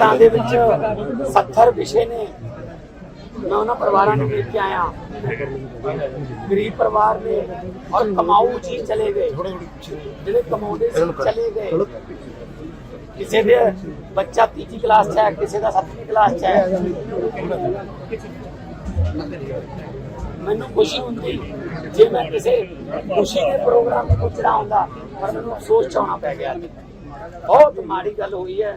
ਘਰਾਂ ਦੇ ਵਿੱਚ 70 ਵਿਸ਼ੇ ਨੇ। ਮੈਂ ਉਹਨਾਂ ਪਰਿਵਾਰਾਂ ਨੂੰ ਦੇਖ ਕੇ ਆਇਆ। ਗਰੀਬ ਪਰਿਵਾਰ ਨੇ ਔਰ ਕਮਾਊ ਜੀ ਚਲੇ ਗਏ। ਜਿਹੜੇ ਕਮਾਉਂਦੇ ਸੀ ਚਲੇ ਗਏ। ਕਿਸੇ ਦੇ ਬੱਚਾ ਤੀਜੀ ਕਲਾਸ 'ਚ ਹੈ, ਕਿਸੇ ਦਾ ਸੱਤਵੀਂ ਕਲਾਸ 'ਚ ਹੈ। ਮੈਨੂੰ ਖੁਸ਼ੀ ਹੁੰਦੀ ਜੇ ਮੈਂ ਕਿਸੇ ਖੁਸ਼ੀ ਦੇ ਪ੍ਰੋਗਰਾਮ ਤੇ ਪੁੱਛਣਾ ਹੁੰਦਾ ਪਰ ਮੈਨੂੰ ਅਫਸੋਸ ਚ ਆਉਣਾ ਪੈ ਗਿਆ। ਬਹੁਤ ਮਾੜੀ ਗੱਲ ਹੋਈ ਹੈ।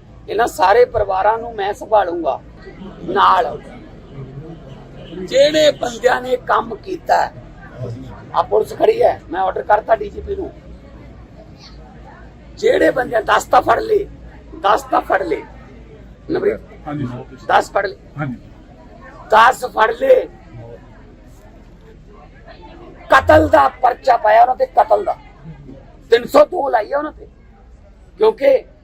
ਇਹਨਾਂ ਸਾਰੇ ਪਰਿਵਾਰਾਂ ਨੂੰ ਮੈਂ ਸੰਭਾਲੂੰਗਾ ਨਾਲ। ਜਿਹੜੇ ਬੰਦਿਆਂ ਨੇ ਕੰਮ ਕੀਤਾ ਆ ਪੁਲਿਸ ਖੜੀ ਹੈ ਮੈਂ ਆਰਡਰ ਕਰਤਾ ਡੀਜੀਪੀ ਨੂੰ। ਜਿਹੜੇ ਬੰਦੇ 10 ਤਾਂ ਫੜ ਲਏ 10 ਤਾਂ ਫੜ ਲਏ। ਨਵਰੀ ਹਾਂਜੀ। 10 ਫੜ ਲਏ। ਹਾਂਜੀ। 10 ਫੜ ਲਏ। ਕਤਲ ਦਾ ਪਰਚਾ ਪਾਇਆ ਉਹਨਾਂ ਤੇ ਕਤਲ ਦਾ। 302 ਲਾਈ ਆ ਉਹਨਾਂ ਤੇ। ਕਿਉਂਕਿ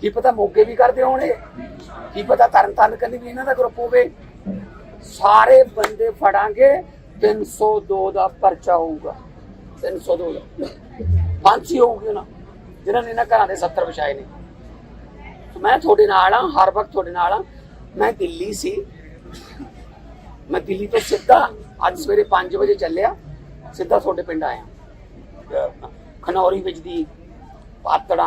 ਕੀ ਪਤਾ ਮੋਗੇ ਵੀ ਕਰਦੇ ਹੋਣੇ ਕੀ ਪਤਾ ਤਰਨ ਤਾਰਨ ਕੰਨੀ ਵੀ ਇਹਨਾਂ ਦਾ ਗਰੁੱਪ ਹੋਵੇ? ਸਾਰੇ ਬੰਦੇ ਫੜਾਂਗੇ 302 ਦਾ ਪਰਚਾ ਹੋਊਗਾ। 302 ਦਾ ਫਾਂਸੀ ਹੋਊਗੀ ਨਾ ਜਿਨ੍ਹਾਂ ਨੇ ਇਹਨਾਂ ਘਰਾਂ ਦੇ 70 ਵਿਛਾਏ ਨੇ। ਮੈਂ ਤੁਹਾਡੇ ਨਾਲ ਆ ਹਰ ਵਕਤ ਤੁਹਾਡੇ ਨਾਲ ਆ ਮੈਂ ਦਿੱਲੀ ਸੀ। ਮੈਂ ਦਿੱਲੀ ਤੋਂ ਸਿੱਧਾ ਅੱਜ ਸਵੇਰੇ 5 ਵਜੇ ਚੱਲਿਆ। ਸਿੱਧਾ ਤੁਹਾਡੇ ਪਿੰਡ ਆਇਆ। ਖਨੌਰੀ ਵਿੱਚ ਦੀ ਪਾਤੜਾ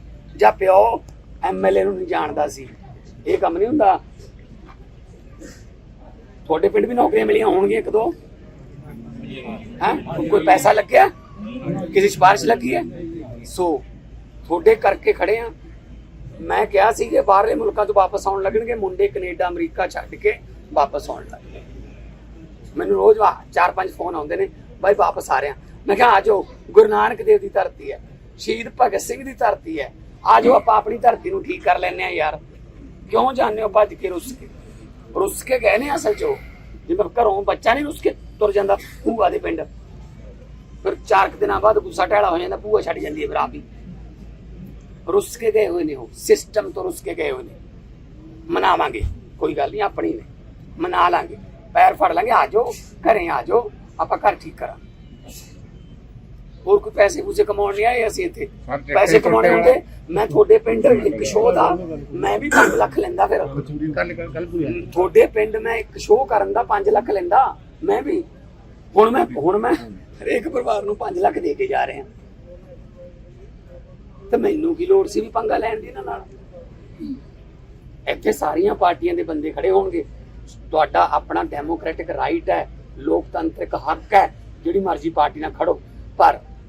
ਜਾਂ ਪਿਓ ਐਮਐਲਏ ਨੂੰ ਨਹੀਂ ਜਾਣਦਾ ਸੀ। ਇਹ ਕੰਮ ਨਹੀਂ ਹੁੰਦਾ। ਤੁਹਾਡੇ ਪਿੰਡ ਵੀ ਨੌਕਰੀਆਂ ਮਿਲੀਆਂ ਹੋਣਗੀਆਂ ਇੱਕ ਦੋ? ਹੈ? ਕੋਈ ਪੈਸਾ ਲੱਗਿਆ? ਕਿਸੇ ਸਿਫਾਰਿਸ਼ ਲੱਗੀ ਹੈ? ਸੋ ਤੁਹਾਡੇ ਕਰਕੇ ਖੜੇ ਆ ਮੈਂ ਕਿਹਾ ਸੀ ਕਿ ਬਾਹਰਲੇ ਮੁਲਕਾਂ ਤੋਂ ਵਾਪਸ ਆਉਣ ਲੱਗਣਗੇ। ਮੁੰਡੇ ਕੈਨੇਡਾ, ਅਮਰੀਕਾ ਛੱਡ ਕੇ ਵਾਪਸ ਆਉਣ ਲੱਗੇ ਮੈਨੂੰ ਰੋਜ਼ ਵਾ- ਚਾਰ ਪੰਜ ਫੋਨ ਆਉਂਦੇ ਨੇ, ਬਾਈ, ਵਾਪਸ ਆ ਰਿਹਾ। ਮੈਂ ਕਿਹਾ, ਆ ਜਾਓ। ਗੁਰੂ ਨਾਨਕ ਦੇਵ ਦੀ ਧਰਤੀ ਹੈ। ਸ਼ਹੀਦ ਭਗਤ ਸਿੰਘ ਦੀ ਧਰਤੀ ਹੈ। ਆ ਆਪਾਂ ਆਪਣੀ ਧਰਤੀ ਨੂੰ ਠੀਕ ਕਰ ਲੈਨੇ ਆ ਯਾਰ। ਕਿਉਂ ਜਾਂਦੇ ਹੋ ਭੱਜ ਕੇ ਰੁੱਸ ਕੇ? ਰੁੱਸ ਕੇ ਗਏ ਨੇ ਅਸਲ ਚੋ ਜਿਵੇਂ ਘਰੋਂ ਬੱਚਾ ਨਹੀਂ ਰੁੱਸ ਕੇ ਤੁਰ ਜਾਂਦਾ, ਭੂਆ ਦੇ ਪਿੰਡ। ਫਿਰ ਚਾਰ ਕੁ ਦਿਨਾਂ ਬਾਅਦ ਗੁੱਸਾ ਟਹਿਲਾ ਹੋ ਜਾਂਦਾ, ਭੂਆ ਛੱਡ ਜਾਂਦੀ ਹੈ ਫਿਰ ਆਪ ਹੀ। ਰੁੱਸ ਕੇ ਗਏ ਹੋਏ ਨੇ ਉਹ। ਸਿਸਟਮ ਤੋਂ ਰੁੱਸ ਕੇ ਗਏ ਹੋਏ ਨੇ। ਮਨਾਵਾਂਗੇ, ਕੋਈ ਗੱਲ ਨਹੀਂ, ਆਪਣੀ ਨੇ। ਮਨਾ ਲਾਂਗੇ। ਪੈਰ ਫੜ ਲਾਂਗੇ, ਆ ਜਾਓ, ਘਰੇ ਆ ਜਾਓ, ਆਪਾਂ ਘਰ ਠੀਕ ਕਰਾਂ ਹੋਰ ਕੋਈ ਪੈਸੇ ਪੂਸੇ ਕਮਾਉਣ ਨਹੀਂ ਆਏ ਅਸੀਂ ਇੱਥੇ। ਪੈਸੇ ਕਮਾਉਣੇ ਹੁੰਦੇ ਮੈਂ ਤੁਹਾਡੇ ਪਿੰਡ ਇੱਕ ਸ਼ੋਅ ਦਾ ਮੈਂ ਵੀ 5 ਲੱਖ ਲੈਂਦਾ ਫਿਰ। ਤੁਹਾਡੇ ਪਿੰਡ ਮੈਂ ਇੱਕ ਸ਼ੋਅ ਕਰਨ ਦਾ 5 ਲੱਖ ਲੈਂਦਾ ਮੈਂ ਵੀ। ਹੁਣ ਮੈਂ ਹੁਣ ਮੈਂ ਹਰੇਕ ਪਰਿਵਾਰ ਨੂੰ 5 ਲੱਖ ਦੇ ਕੇ ਜਾ ਰਿਹਾ। ਤੇ ਮੈਨੂੰ ਕੀ ਲੋੜ ਸੀ ਵੀ ਪੰਗਾ ਲੈਣ ਦੀ ਇਹਨਾਂ ਨਾਲ? ਇੱਥੇ ਸਾਰੀਆਂ ਪਾਰਟੀਆਂ ਦੇ ਬੰਦੇ ਖੜੇ ਹੋਣਗੇ। ਤੁਹਾਡਾ ਆਪਣਾ ਡੈਮੋਕ੍ਰੈਟਿਕ ਰਾਈਟ ਹੈ ਲੋਕਤੰਤਰਿਕ ਹੱਕ ਹੈ ਜਿਹੜੀ ਮਰਜ਼ੀ ਪਾਰਟੀ ਨਾਲ ਖੜੋ। ਪਰ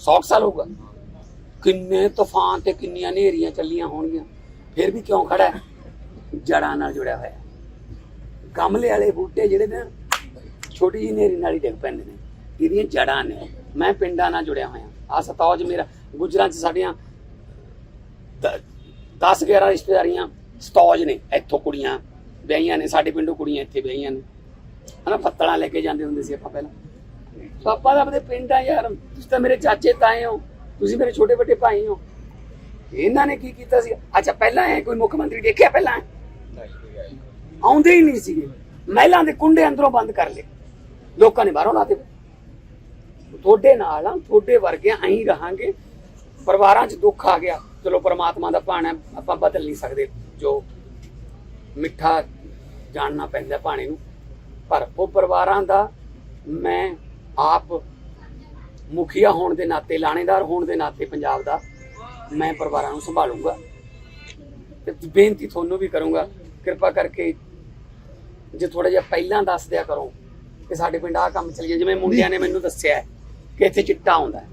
100 ਸਾਲ ਹੋਊਗਾ। ਕਿੰਨੇ ਤੂਫਾਨ ਤੇ ਕਿੰਨੀਆਂ ਹਨੇਰੀਆਂ ਚੱਲੀਆਂ ਹੋਣਗੀਆਂ। ਫਿਰ ਵੀ ਕਿਉਂ ਖੜਾ ਹੈ? ਜੜਾਂ ਨਾਲ ਜੁੜਿਆ ਹੋਇਆ ਗਮਲੇ ਵਾਲੇ ਬੂਟੇ ਜਿਹੜੇ ਨੇ, ਛੋਟੀ ਜਿਹੀ ਹਨੇਰੀ ਨਾਲ ਹੀ ਡਿੱਗ ਪੈਂਦੇ ਨੇ। ਇਹਦੀਆਂ ਜੜਾਂ ਨੇ। ਮੈਂ ਪਿੰਡਾਂ ਨਾਲ ਜੁੜਿਆ ਹੋਇਆ। ਆ ਸਤੌਜ ਮੇਰਾ, ਗੁਜਰਾਂ ਚ ਸਾਡੀਆਂ 10 11 ਰਿਸ਼ਤੇਦਾਰੀਆਂ ਸਤੌਜ ਨੇ। ਇੱਥੋਂ ਕੁੜੀਆਂ ਵਿਆਹੀਆਂ ਨੇ, ਸਾਡੇ ਪਿੰਡੋਂ ਕੁੜੀਆਂ ਇੱਥੇ ਵਿਆਹੀਆਂ ਨੇ। ਹਨਾ, ਪੱਤਲਾਂ ਲੈ ਕੇ ਜਾਂਦੇ ਹੁੰਦੇ ਸੀ ਆਪਾਂ ਪਹਿਲਾਂ। ਸੋ ਆਪਾਂ ਤਾਂ ਆਪਣੇ ਪਿੰਡ ਆ ਯਾਰ ਤੁਸੀਂ ਤਾਂ ਮੇਰੇ ਚਾਚੇ ਤਾਏ ਹੋ ਤੁਸੀਂ ਮੇਰੇ ਛੋਟੇ ਵੱਡੇ ਭਾਈ ਹੋ। ਇਹਨਾਂ ਨੇ ਕੀ ਕੀਤਾ ਸੀ? ਅੱਛਾ ਪਹਿਲਾਂ ਐ ਕੋਈ ਮੁੱਖ ਮੰਤਰੀ ਦੇਖਿਆ ਪਹਿਲਾਂ? ਆਉਂਦੇ ਹੀ ਨਹੀਂ ਸੀਗੇ। ਮਹਿਲਾਂ ਦੇ ਕੁੰਡੇ ਅੰਦਰੋਂ ਬੰਦ ਕਰ ਲਏ। ਲੋਕਾਂ ਨੇ ਬਾਹਰੋਂ ਲਾਤੇ ਤੁਹਾਡੇ ਨਾਲ ਆ ਤੁਹਾਡੇ ਵਰਗੇ ਐਂ ਰਹਾਂਗੇ। ਪਰਿਵਾਰਾਂ 'ਚ ਦੁੱਖ ਆ ਗਿਆ। ਚਲੋ ਪ੍ਰਮਾਤਮਾ ਦਾ ਭਾਣਾ ਹੈ, ਆਪਾਂ ਬਦਲ ਨਹੀਂ ਸਕਦੇ। ਜੋ ਮਿੱਠਾ ਜਾਣਨਾ ਪੈਂਦਾ ਭਾਣੇ ਨੂੰ। ਪਰ ਉਹ ਪਰਿਵਾਰਾਂ ਦਾ ਮੈਂ ਆਪ ਮੁਖੀਆ ਹੋਣ ਦੇ ਨਾਤੇ ਲਾਣੇਦਾਰ ਹੋਣ ਦੇ ਨਾਤੇ ਪੰਜਾਬ ਦਾ ਮੈਂ ਪਰਿਵਾਰਾਂ ਨੂੰ ਸੰਭਾਲੂੰਗਾ। ਤੇ ਬੇਨਤੀ ਤੁਹਾਨੂੰ ਵੀ ਕਰੂੰਗਾ ਕਿਰਪਾ ਕਰਕੇ ਜੇ ਥੋੜਾ ਜਿਹਾ ਪਹਿਲਾਂ ਦੱਸ ਦਿਆ ਕਰੋ ਕਿ ਸਾਡੇ ਪਿੰਡ ਆਹ ਕੰਮ ਚੱਲੀਏ ਜਿਵੇਂ ਮੁੰਡਿਆਂ ਨੇ ਮੈਨੂੰ ਦੱਸਿਆ ਕਿ ਇੱਥੇ ਚਿੱਟਾ ਆਉਂਦਾ ਹੈ।